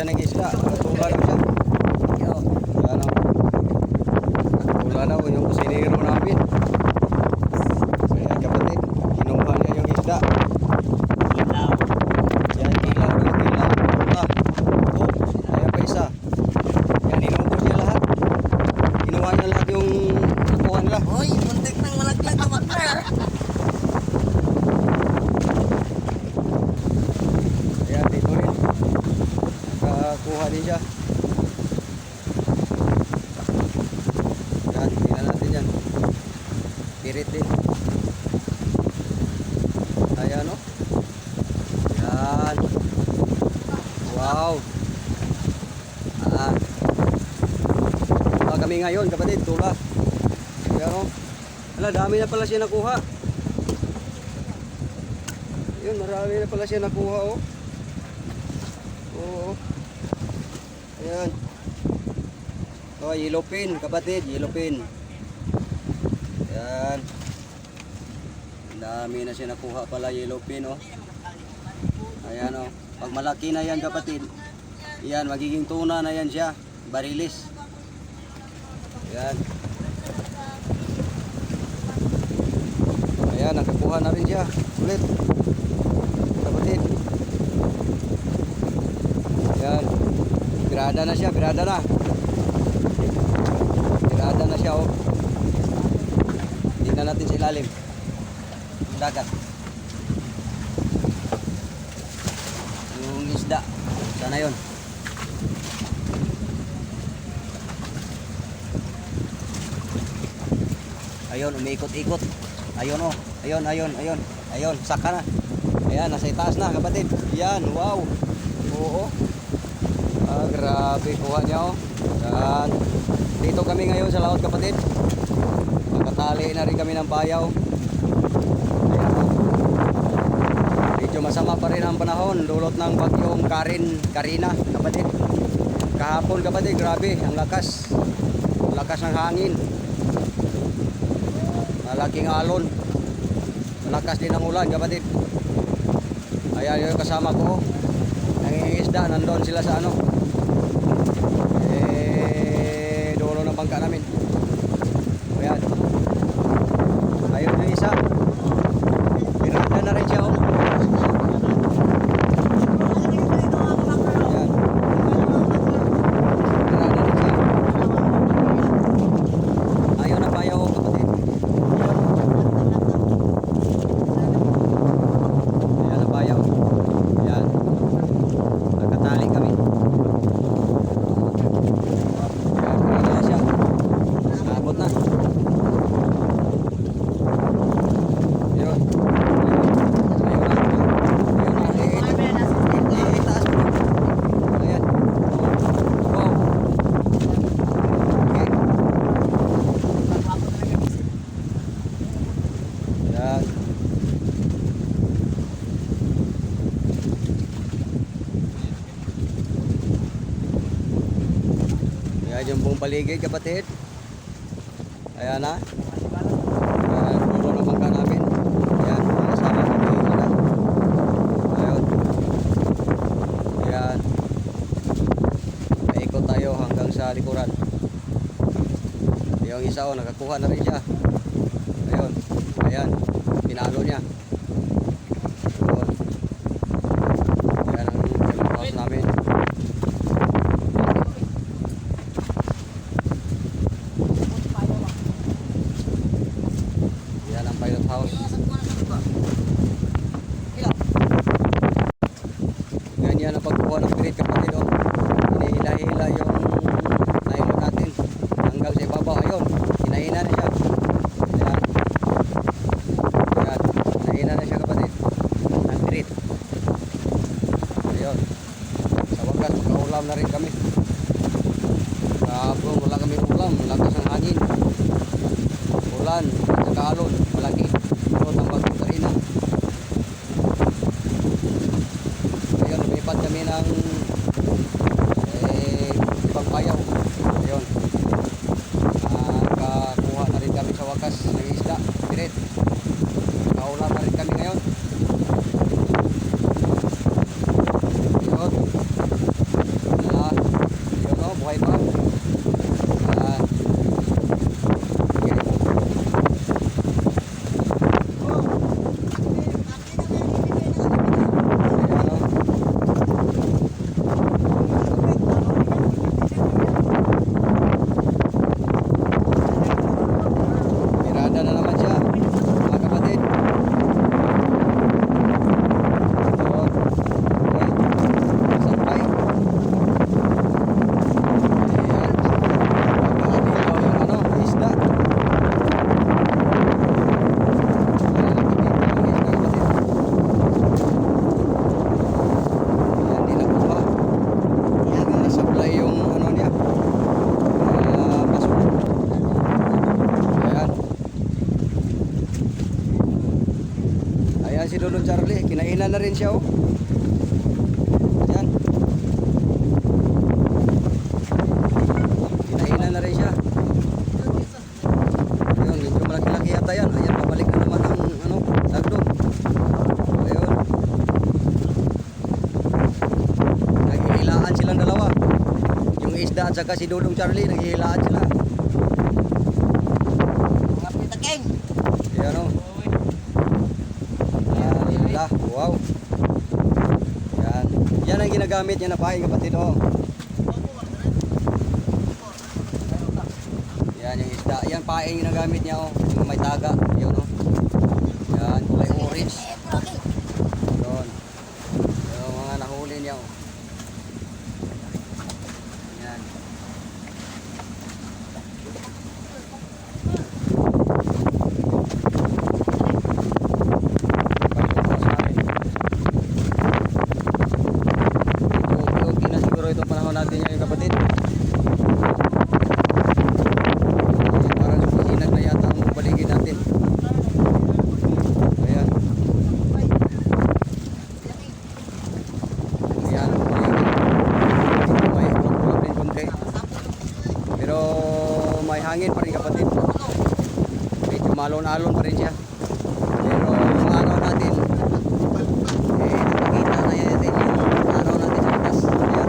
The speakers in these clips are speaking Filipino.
siya. Tula lang siya. Yo. Yan o. Tula daw yung kusinero namin. Kaya kapatid, kinuha niya yung isda. Ilaw. Yan, kilaw, yung kilaw. Tula. Oh, kaya pa isa. Yan, inubos niya lahat. Kinuha niya lahat yung nakuha nila. Hoy, muntik nang malaglag na partner. Ayan, dito rin. Nakakuha din siya. Yan, tingnan natin yan. Pirit din. Ayan o. Yan. Wow. Ah. Tula kami ngayon, kapatid. Tula. Ayan o. Ala, dami na pala siya nakuha. Yun, marami na pala siya nakuha oh. Oo. Ayan. Oh, yellow pin, kapatid, yellow pin. Ayan. Dami na siya nakuha pala yellow pin, oh. Ayan, oh. Pag malaki na yan, kapatid, yan, magiging tuna na yan siya. Barilis. Ayan. Ayan, nakakuha na rin siya. Ulit. Kapatid. Ayan. Pirada na siya, pirada na. Pirada na siya, oh. Tingnan natin sa ilalim. Dagat. Yung isda. Sana yon. Ayun, umiikot-ikot. Ayun, oh. Ayun, ayun, ayun. Ayun, saka na. Ayan, nasa itaas na, kapatid. Yan, wow. Oo. Ah, grabe kuha niya oh. Yan. Dito kami ngayon sa laot kapatid. Magkatali na rin kami ng bayaw. Ayan oh. Medyo masama pa rin ang panahon. Dulot ng bagyong Karin, Karina kapatid. Kahapon kapatid, grabe. Ang lakas. Ang lakas ng hangin. Malaking alon. Malakas din ang ulan kapatid. Ayan yung kasama ko. Nangingisda, nandun sila sa ano. Eh, dulo ng bangka namin. Ayan. Ayun yung isa. Pirata na rin siya oh. Ayan. Pirata rin siya. Ayaw na bayaw oh, kapatid. Ayan na bayaw. Ayan. Nagkatali kami. Ayan, pirata na siya. Nakabot na. Yun. Ayun na. Ayun na. Eh, eh, eh, taas mo. Ayan. Wow. Okay. Ayan. Ayan yung buong paligid kapatid. Ayan na. Ayan, puno ng bangka namin. Ayan, kasama sila. Ayun. Ayan. Paikot tayo hanggang sa likuran. Yung isa oh, nakakuha na rin siya. Ayun. Ayan. Pinalo niya. Yan. Hinahinan na rin siya. Ayun, medyo malaki-laki yan. Ayan, pabalik na naman ang ano, lagdo. Ayun. Naghihilaan silang dalawa. Yung isda at saka si Dudong Charlie, naghihilaan sila. Mga pitaking. Ayan o. Ala, wow. Yan. Yan ang ginagamit niya na pahay kapatid o. Yan yung isda. Yan pahay yung ginagamit niya o. Yung may taga. Yun o. Yan, kulay orange. Yun. Yung mga nahuli niya o. Yan. Okay, okay na siguro itong panahon natin ngayon kapatid. Ayan, Parang sumisinag na yata ang paligid natin. Ayan. Ayan, ang paligid. May ulap-ulap din konti. Pero may hangin pa rin kapatid. Medyo malon-alon pa rin siya. Pero yung araw natin, eh, nakikita na yan natin yung araw natin sa taas. Ayan.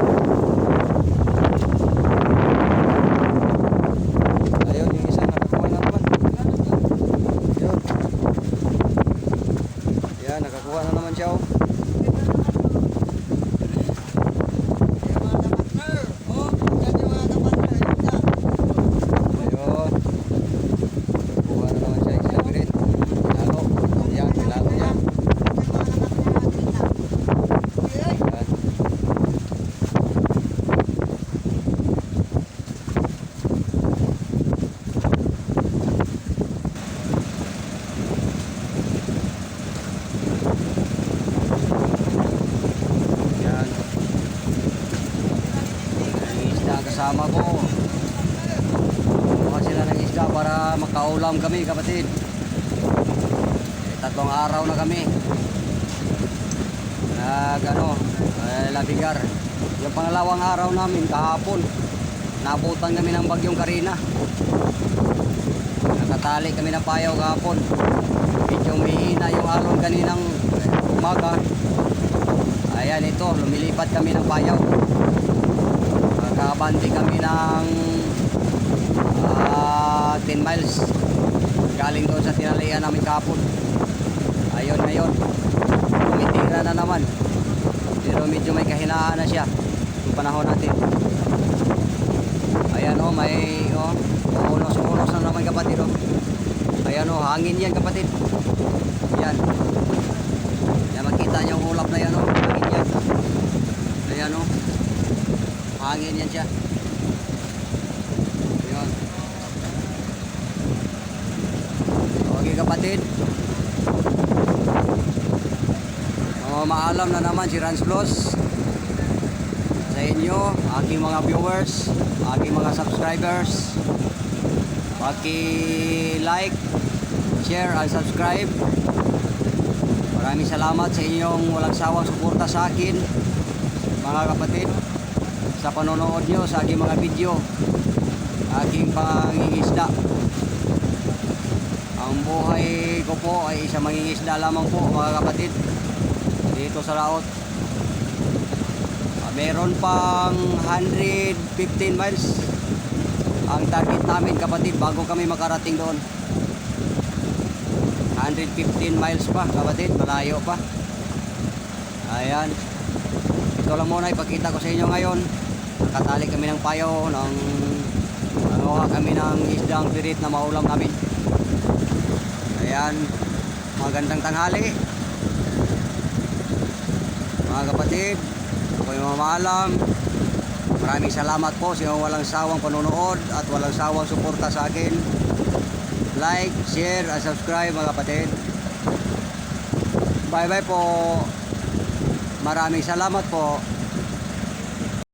Ayun, yung isang nakakuha na naman. Ayun. Ayan, nakakuha na naman siya. Oh. Ayun. Kuha na naman siya. Isang birit. Lalo. Ayan, lalo niya. Ayan. Yan. Ang isda kasama ko. Kuha sila ng isda para makaulam kami kapatid. Eh, tatlong araw na kami. Nag ano, eh, labigar. Yung pangalawang araw namin kahapon. Nabutan kami ng bagyong Karina. Nakatali kami ng payaw kahapon. Medyo mahina yung alon kaninang umaga. Ayan ito, lumilipat kami ng payaw. Nakabandi kami ng ah, 10 miles. Galing doon sa tinalian namin kapon. Ayun ngayon, tumitira na naman. Pero medyo may kahinaan na siya yung panahon natin. Ayan o, may oh, unos-unos na naman kapatid o. Ayan o, hangin yan kapatid. Yan. Yan makita niyo yung ulap na yan o. Hangin yan. Ayan o. Hangin yan siya. Ayan. Okay kapatid. Maalam na naman si Rans Plus sa inyo, aking mga viewers, aking mga subscribers. Paki-like, share, and subscribe. Maraming salamat sa inyong walang sawang suporta sa akin, mga kapatid, sa panonood nyo sa aking mga video, aking pangingisda. Ang buhay ko po ay isang mangingisda lamang po, mga kapatid, dito sa laot. Ah, Meron pang 115 miles ang target namin kapatid bago kami makarating doon. 115 miles pa kapatid, malayo pa. Ayan. Ito lang muna ipakita ko sa inyo ngayon. Nakatali kami ng payo ng nanguha kami ng isdang pirit na maulam namin. Ayan. Magandang tanghali. Mga kapatid, ako yung mamaalam. Maraming salamat po sa walang sawang panonood at walang sawang suporta sa akin. Like, share, at subscribe mga kapatid. Bye bye po. Maraming salamat po.